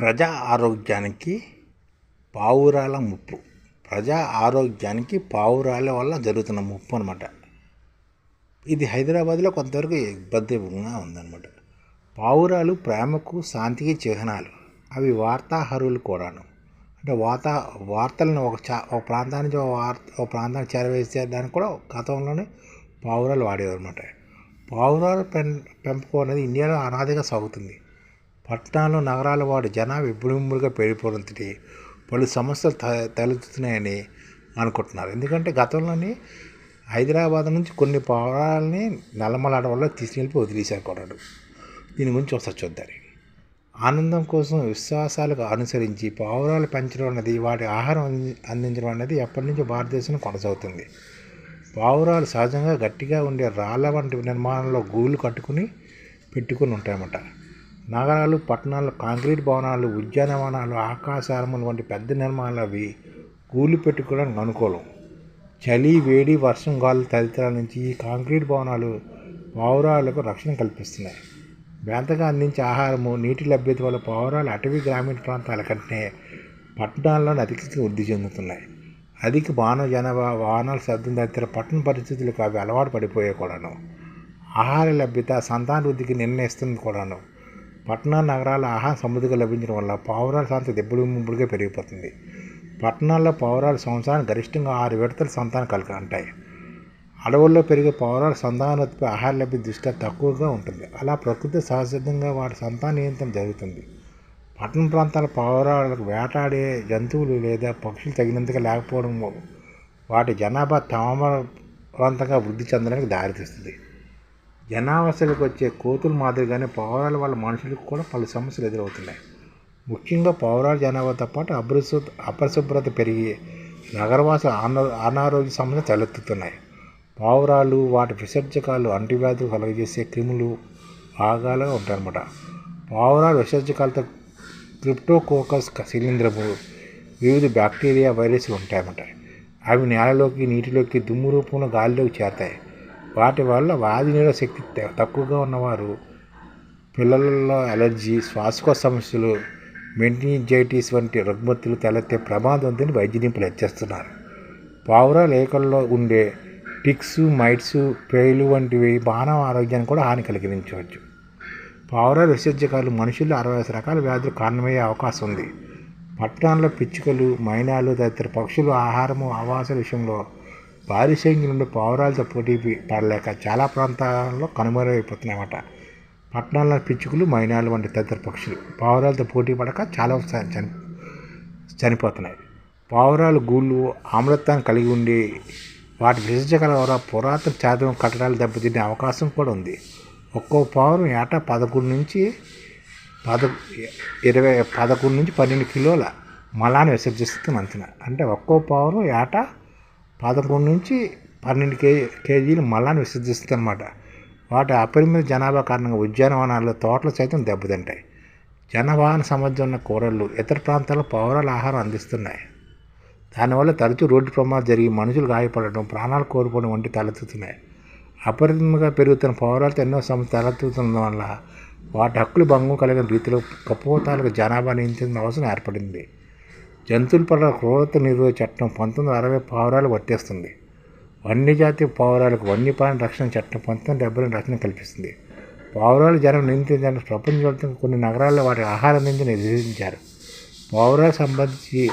ప్రజా ఆరోగ్యానికి పావురాల ముప్పు. ప్రజా ఆరోగ్యానికి పావురాల వల్ల జరుగుతున్న ముప్పు అనమాట ఇది హైదరాబాద్లో కొంతవరకు ఇబ్బందిగా ఉందన్నమాట. పావురాలు ప్రేమకు శాంతికి చిహ్నాలు. అవి వార్తాహరులు కూడాను. అంటే వార్తా వార్తలను ఒక చా ఒక ప్రాంతానికి ఒక వార్త ఒక ప్రాంతానికి చేరవేసేయడానికి కూడా గతంలోనే పావురాలు వాడేవారు అనమాట పావురాలు పెం పెంపకం అనేది ఇండియాలో అనాదిగా సాగుతుంది. పట్టణాలు నగరాల వాడి జనాభా ఇబ్బడిముబ్బడిగా పెరిగిపోవడంతో పలు సమస్యలు త తలెత్తుతున్నాయని అనుకుంటున్నారు. ఎందుకంటే గతంలోని హైదరాబాద్ నుంచి కొన్ని పొలాలని నల్లమల అడవుల్లో తీసుకెళ్ళి వదిలేశారు కొన్నాడు దీని గురించి ఒకసారి చూద్దాం. ఆనందం కోసం విశ్వాసాలకు అనుసరించి పావురాలు పెంచడం అనేది వాటి ఆహారం అంది అందించడం అనేది ఎప్పటి నుంచో భారతదేశంలో కొనసాగుతుంది. పావురాలు సహజంగా గట్టిగా ఉండే రాళ్ళ వంటి నిర్మాణంలో గూళ్ళు కట్టుకుని పెట్టుకుని ఉంటాయన్నమాట. నగరాలు పట్టణాలు కాంక్రీట్ భవనాలు ఉద్యానవనాలు ఆకాశారములు వంటి పెద్ద నిర్మాణాలు అవి గూళ్ళు పెట్టుకోవడానికి అనుకూలం. చలి వేడి వర్షం గాలు తదితరాల నుంచి ఈ కాంక్రీట్ భవనాలు పావురాలకు రక్షణ కల్పిస్తున్నాయి. బేంతగా అందించే ఆహారము నీటి లభ్యత వల్ల పావురాలు అటవీ గ్రామీణ ప్రాంతాల కంటే పట్టణాల్లోనే అధిక వృద్ధి చెందుతున్నాయి. అధిక వాన జనాభా వాహనాల శబ్దం తదితర పట్టణ పరిస్థితులకు అవి అలవాటు పడిపోయే కూడాను. ఆహార లభ్యత సంతాన వృద్ధికి నిర్ణయిస్తుంది కూడాను. పట్టణ నగరాల ఆహార సమృద్ధిగా లభించడం వల్ల పావురాల సంతతి దెబ్బడు ముంపుడుగా పెరిగిపోతుంది. పట్టణాల్లో పావురాల సంవత్సరానికి గరిష్టంగా ఆరు విడతల సంతానం కలిగి ఉంటాయి. అడవుల్లో పెరిగే పావురాల సంతానోత్పత్తి ఆహార లభ్యత దృష్ట్యా తక్కువగా ఉంటుంది. అలా ప్రకృతి సహజంగా వాటి సంతాన నియంత్రణ జరుగుతుంది. పట్టణ ప్రాంతాల పావురాలకు వేటాడే జంతువులు లేదా పక్షులు తగినంతగా లేకపోవడం వాటి జనాభా తమవంతంగా వృద్ధి చెందడానికి దారితీస్తుంది. జనావాసాలకు వచ్చే కోతుల మాదిరిగానే పావురాల వల్ల మనుషులకు కూడా పలు సమస్యలు ఎదురవుతున్నాయి. ముఖ్యంగా పావురాల జనాభాతో పాటు అపరిశు అపరిశుభ్రత పెరిగి నగరవాసుల అనా అనారోగ్య సమస్యలు తలెత్తుతున్నాయి. పావురాలు వాటి విసర్జకాలు అంటువ్యాధులు కలుగజేసే క్రిములు భాగాలుగా ఉంటాయన్నమాట. పావురాలు విసర్జకాలతో క్రిప్టోకోకస్ శిలీంద్రము వివిధ బ్యాక్టీరియా వైరస్లు ఉంటాయన్నమాట. అవి నేలలోకి నీటిలోకి దుమ్ము రూపంలో గాలిలోకి చేరతాయి. వాటి వల్ల వ్యాధి నిరోధక శక్తి తక్కువగా ఉన్నవారు పిల్లలలో అలర్జీ శ్వాసకోశ సమస్యలు మెంటింజైటిస్ వంటి రుగ్మతులు తలెత్తే ప్రమాదం ఉందని వైద్య నిపుణులు హెచ్చరిస్తున్నారు. పావురా లేఖల్లో ఉండే టిక్స్ మైట్స్ పేలు వంటివి మానవ ఆరోగ్యాన్ని కూడా హాని కలిగించవచ్చు. పావురా విసర్జకాలు మనుషులు అరవై రకాల వ్యాధులు కారణమయ్యే అవకాశం ఉంది. పట్టణాల్లో పిచ్చుకలు మైనాలు తదితర పక్షులు ఆహారము ఆవాస విషయంలో భారీ నుండి పావురాలతో పోటీ పడలేక చాలా ప్రాంతాల్లో కనుమరుగైపోతున్నాయన్నమాట. పట్టణాల్లో పిచ్చుకలు మైనాలు వంటి తదితర పక్షులు పావురాలతో పోటీ పడక చాలా చని చనిపోతున్నాయి. పావురాలు గూళ్ళు ఆమ్లత్వాన్ని కలిగి ఉండి వాటి విసర్జగల పురాతన చాదం కట్టడాలు దెబ్బతినే అవకాశం కూడా ఉంది. ఒక్కో పావురం ఏటా పదకొండు నుంచి పద ఇరవై పదకొండు నుంచి పన్నెండు కిలోల మలాన్ని విసర్జిస్తుంది మంచిన అంటే ఒక్కో పావురం ఏటా పదకొండు నుంచి పన్నెండు కేజీ కేజీలు మలాన్ని విసర్జిస్తుందన్నమాట వాటి అపరిమిత జనాభా కారణంగా ఉద్యానవనాల్లో తోటలు సైతం దెబ్బతింటాయి. జనవాహన సామర్థ్యం ఉన్న కూరళ్ళు ఇతర ప్రాంతాల్లో పౌరాల ఆహారం అందిస్తున్నాయి. దానివల్ల తరచూ రోడ్డు ప్రమాదం జరిగి మనుషులు గాయపడటం ప్రాణాలు కోల్పోవడం వంటి తలెత్తుతున్నాయి. అపరిమితంగా పెరుగుతున్న పౌరాలతో ఎన్నో సమస్యలు తలెత్తుతున్న వల్ల వాటి హక్కులు భంగం కలిగిన రీతిలో కపోతాలకు జనాభా నియంత్రణ అవసరం ఏర్పడింది. జంతువుల పట్ల క్రూరత నిరోధ చట్టం పంతొమ్మిది అరవై పావురాలు వర్తిస్తుంది వన్యజాతి పావురాలకు వన్యప్రాణి రక్షణ చట్టం పంతొమ్మిది డెబ్బై రక్షణ కల్పిస్తుంది. పావురాలు జనం నియంత్రించడానికి ప్రపంచవ్యాప్తంగా కొన్ని నగరాల్లో వాటి ఆహారం నుంచి నిర్దేశించారు పావురాలు సంబంధించి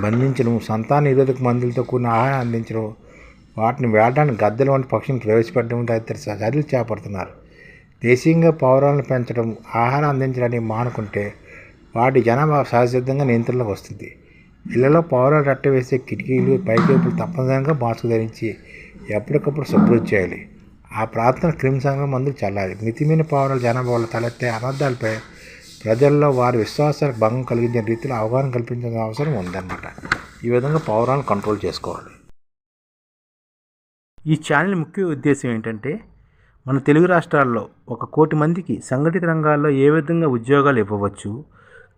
బంధించడం సంతాన నిరోధక మందులతో కూడిన ఆహారం అందించడం వాటిని వేటానికి గద్దెలు వంటి పక్షులను ప్రవేశపెట్టడం తదితర చర్యలు చేపడుతున్నారు. దేశీయంగా పావురాలను పెంచడం ఆహారం అందించడానికి మానుకుంటే వాటి జనాభా సహజసిద్ధంగా నియంత్రణలోకి వస్తుంది. ఇళ్ళలో పావురాలు రట్ట వేసే కిటికీలు పైకేపులు తప్పనిసరిగా మాస్క్ ధరించి ఎప్పటికప్పుడు శుభ్రం చేయాలి. ఆ ప్రాంతం క్రిమి మందులు చల్లాలి. మితిమీన పావురాల జనాభా వల్ల తలెత్తే అనర్థాలపై ప్రజల్లో వారి విశ్వాసాలకు భంగం కలిగించే రీతిలో అవగాహన కల్పించాల్సిన అవసరం ఉందన్నమాట. ఈ విధంగా పావురాలను కంట్రోల్ చేసుకోవాలి. ఈ ఛానల్ ముఖ్య ఉద్దేశం ఏంటంటే మన తెలుగు రాష్ట్రాల్లో ఒక కోటి మందికి సంఘటిత రంగాల్లో ఏ విధంగా ఉద్యోగాలు ఇవ్వవచ్చు